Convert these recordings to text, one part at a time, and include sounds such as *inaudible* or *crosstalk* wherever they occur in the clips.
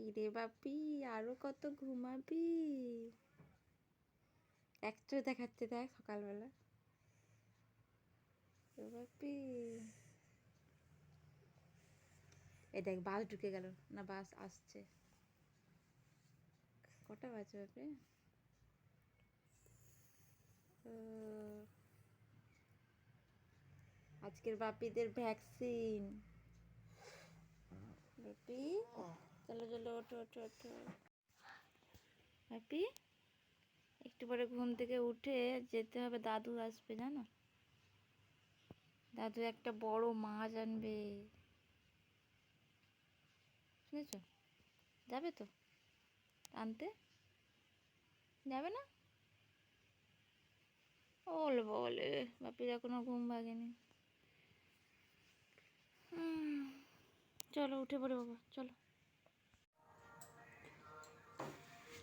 ইরে বাপি, আরও কত ঘুমাবি? এক চোখ দেখাচ্ছে দেখ সকালবেলা। বাপি। এই দেখ, বাস ঢুকে গেল। না, বাস আসছে। কটা বাজে বাপি? আজকের বাপিদের ভ্যাকসিন বাপি? চলো চলো, ওঠো ওঠো ওঠো। বাপি একটু পরে ঘুম থেকে উঠে যেতে হবে, দাদু আসবে, জানো? দাদু একটা বড় মাছ আনবে। শুনেছ? যাবে তো? আনতে? যাবে না? ওলে বলে। বাপির এখনও ঘুম ভাগেনি চলো, উঠে পড়ে বাবা, চলো।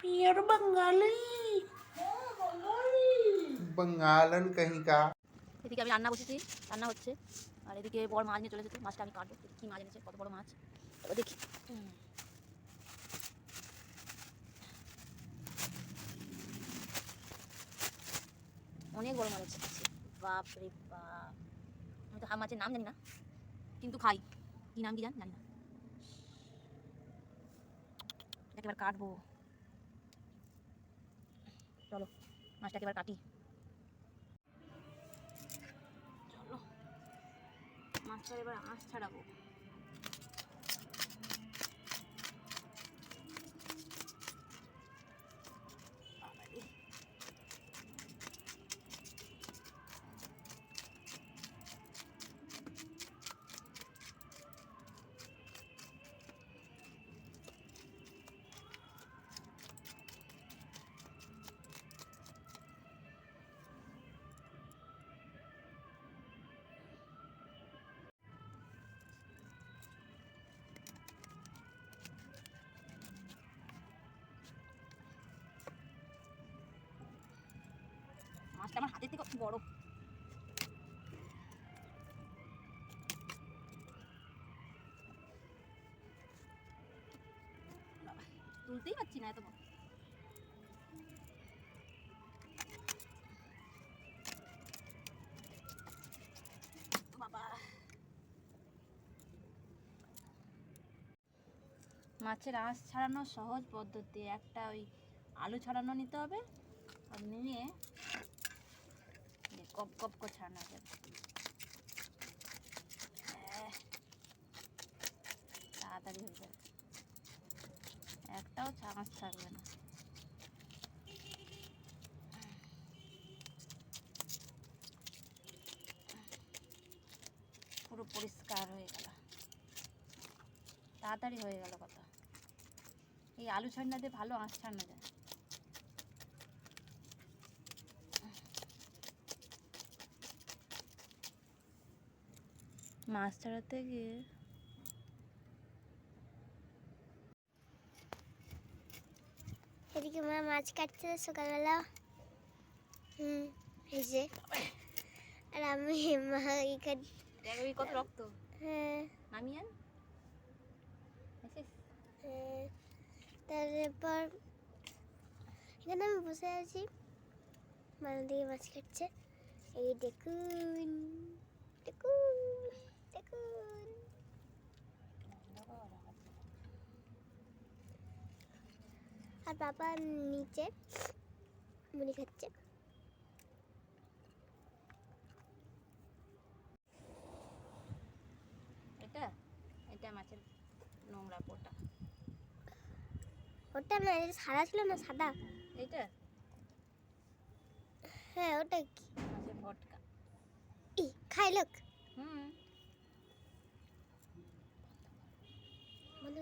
पियर बंगाली बंगालन कहीं का এদিকে আমি রান্না বসেছি রান্না হচ্ছে আর এদিকে বড় মাছ নিয়ে চলে এসেছে মাছটা আমি কাটবো দেখি কী মাছ এনেছে কত বড় মাছ চলো দেখি হুম। অনেক বড় মাছ আছে বাপ রে বাপ আমি তো হাফ মাছের নাম জানি না কিন্তু খাই কি নাম কি জান জানি না এটাকে এবার কাটবো চলো মাছটাকে এবার কাটি। চলো মাছটা এবার আঁশ ছাড়াবো। মাছটা আমার হাতের থেকে বড়। তুলতেই পারছি না এত বড়। মাছের আঁশ ছাড়ানোর সহজ পদ্ধতি, একটা ওই আলু ছাড়ানো নিতে হবে, আর নিয়ে কপ কপ করে ছাড়ানো যাবে তাড়াতাড়ি হয়ে যাবে। একটাও চামচ থাকবে না। পুরো পরিষ্কার হয়ে গেল। তাড়াতাড়ি হয়ে গেল কথা। এই আলু ছাড়না দিয়ে ভালো আঁশ ছাড়ানো যায়। মাছ ছাড়াতে গিয়ে। এদিকে মা মাছ কাটছে সকালবেলা। হুম এই যে। আর আমি মা এখানে কত রক্ত। হ্যাঁ। নামিয়ে আন। হ্যাঁ, তারপর এখানে আমি বসে আছি। মানে দিকে মাছ কাটছে। এই দেখুন দেখুন আর বাবা নিচে মুড়ি খাচ্ছে। এটা? এটা মাছের নোংরা পোটা। ওটা না এটা সাদা ছিল না সাদা? হ্যাঁ ওটা কি? মাছের ভটকা। ই খাই লোক। হুম। বন্ধ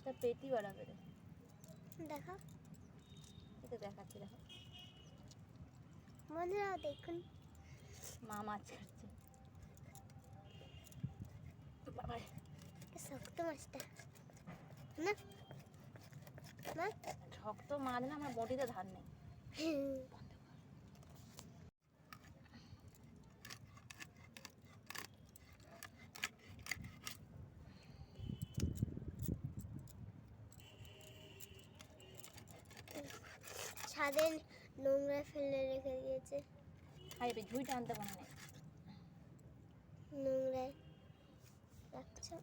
মাছটা পেটি বাড়াবে রে। দেখা। এটা দেখাচ্ছি দেখো। বন্ধুরা দেখুন। মা মাছ বাবারে শক্ত মাছটা। না? না শক্ত মাছ না আমার বটিতে ধার নেই। *laughs* ছাদে নোংরা ফেলে রেখে দিয়েছে। হাই বে ঝুঁইটা আনতে পারে না। নোংরায় রাখছো।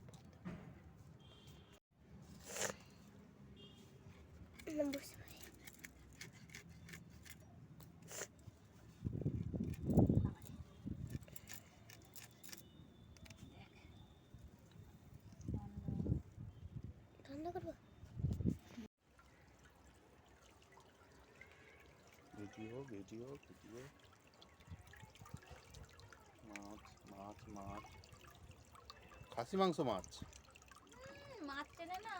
বুঝতে পারি। ঠান্ডা করব? ভিডিও ভিডিও মাছ মাছ মাছ খাসি মাংস মাছ। মাছ চেনে না।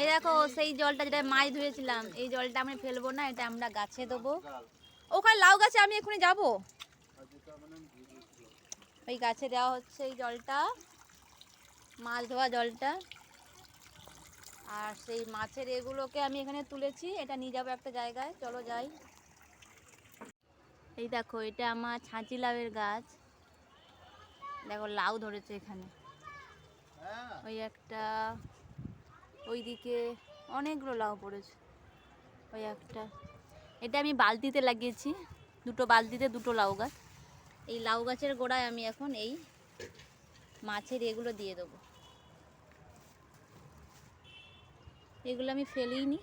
এই দেখো সেই জলটা যেটা মাছ ধুয়েছিলাম এই জলটা আমি ফেলব না এটা আমরা গাছে দেবো। ওখানে লাউ গাছে আমি এখনই যাব। ওই গাছে দেওয়া হচ্ছে এই জলটা, মাছ ধোয়া জলটা। আর সেই মাছের এগুলোকে আমি এখানে তুলেছি, এটা নিয়ে যাব একটা জায়গায়, চলো যাই। এই দেখো, এটা আমার ছাঁচি লাউয়ের গাছ। দেখো, লাউ ধরেছে এখানে। ওই একটা, ওইদিকে অনেকগুলো লাউ পড়েছে। ওই একটা। এটা আমি বালতিতে লাগিয়েছি, দুটো বালতিতে দুটো লাউ গাছ। এই লাউ গাছের গোড়ায় আমি এখন এই মাছের এগুলো দিয়ে দেবো। এগুলো আমি ফেলেই নি।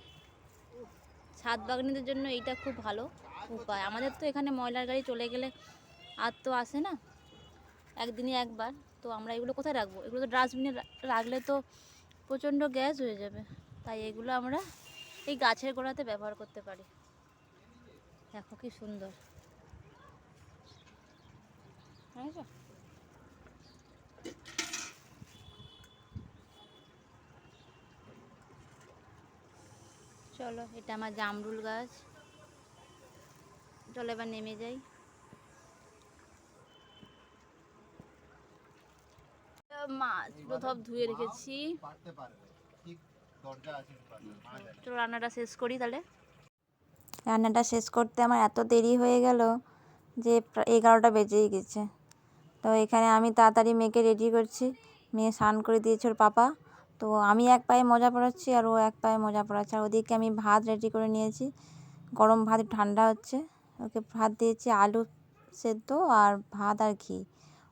ছাদ বাগানীদের জন্য এইটা খুব ভালো উপায়। আমাদের তো এখানে ময়লার গাড়ি চলে গেলে আর তো আসে না একদিনই একবার। তো আমরা এগুলো কোথায় রাখব? এগুলো তো ডাস্টবিনে রাখলে তো প্রচণ্ড গ্যাস হয়ে যাবে। তাই এগুলো আমরা এই গাছের গোড়াতে ব্যবহার করতে পারি। দেখো কি সুন্দর। বুঝেছ? চলো এটা আমার জামরুল গাছ। চলো এবার নেমে যাই। মাছগুলো সব ধুয়ে রেখেছি। চলো রান্নাটা শেষ করি তাহলে। রান্নাটা শেষ করতে আমার এত দেরি হয়ে গেল যে এগারোটা বেজেই গেছে। তো এখানে আমি তাড়াতাড়ি মেয়েকে রেডি করছি। মেয়ে স্নান করে দিয়েছে ওর পাপা। তো আমি এক পায়ে মোজা পরাচ্ছি আর ও এক পায়ে মোজা পরাচ্ছে আর ওদিকে আমি ভাত রেডি করে নিয়েছি। গরম ভাত ঠান্ডা হচ্ছে। ওকে ভাত দিয়েছি আলু সেদ্ধ আর ভাত আর ঘি।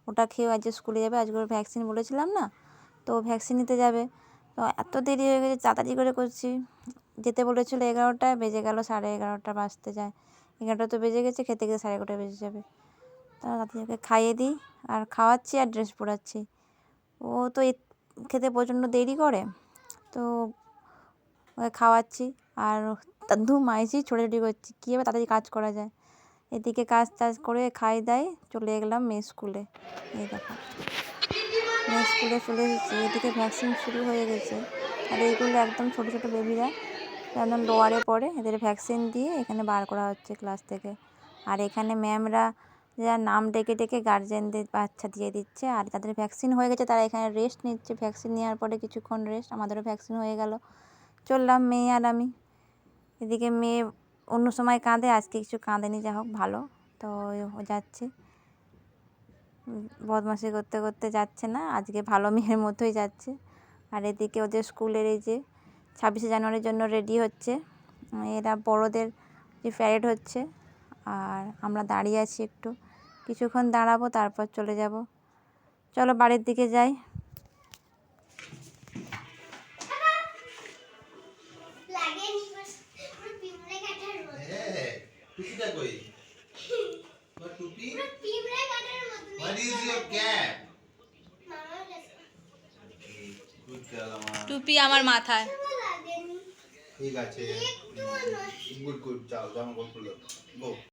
ওটা খেয়ে আজকে স্কুলে যাবে। আজকে ওর ভ্যাকসিন বলেছিলাম না? তো ভ্যাকসিন নিতে যাবে। তো এত দেরি হয়ে গেছে, তাড়াতাড়ি করে করছি। যেতে বলেছিল এগারোটায়, বেজে গেল সাড়ে এগারোটা, বাজতে যায়। এগারোটা তো বেজে গেছে, খেতে খেতে সাড়ে এগারোটা বেজে যাবে। তাড়াতাড়ি ওকে খাইয়ে দিই আর খাওয়াচ্ছি আর ড্রেস পরাচ্ছি। ও তো খেতে প্রচণ্ড দেরি করে, তো ওকে খাওয়াচ্ছি আর ধুম আইসি ছোটাছুটি করছি কীভাবে তাড়াতাড়ি কাজ করা যায়। এদিকে কাজ টাজ করে খাই দাই, চলে গেলাম মেয়ে স্কুলে এই দেখো। মেয়ে স্কুলে চলে এসেছি, এদিকে ভ্যাকসিন শুরু হয়ে গেছে। আর এইগুলো একদম ছোটো ছোটো বেবিরা একদম লোয়ারে পড়ে, এদের ভ্যাকসিন দিয়ে এখানে বার করা হচ্ছে ক্লাস থেকে। আর এখানে ম্যামরা যারা নাম ডেকে ডেকে গার্জেনদের বাচ্চা দিয়ে দিচ্ছে আর তাদের ভ্যাকসিন হয়ে গেছে, তারা এখানে রেস্ট নিচ্ছে। ভ্যাকসিন নেওয়ার পরে কিছুক্ষণ রেস্ট আমাদেরও ভ্যাকসিন হয়ে গেল। চললাম মেয়ে আর আমি। এদিকে মেয়ে অন্য সময় কাঁদে, আজকে কিছু কাঁদেনি যা হোক, ভালো। তো যাচ্ছে। বদমাশি করতে করতে যাচ্ছে না, আজকে ভালো মেয়ের মতোই যাচ্ছে। আর এদিকে ওদের স্কুলের এই যে ছাব্বিশে জানুয়ারির জন্য রেডি হচ্ছে। এরা বড়োদের যে প্যারেড হচ্ছে, আর আমরা দাঁড়িয়ে আছি একটু। কিছুক্ষণ দাঁড়াবো তারপর চলে যাব। চলো বাড়ির দিকে যাই। টুপি আমার মাথায়। ঠিক আছে। গুড গুড যাও জামা কাপড় গো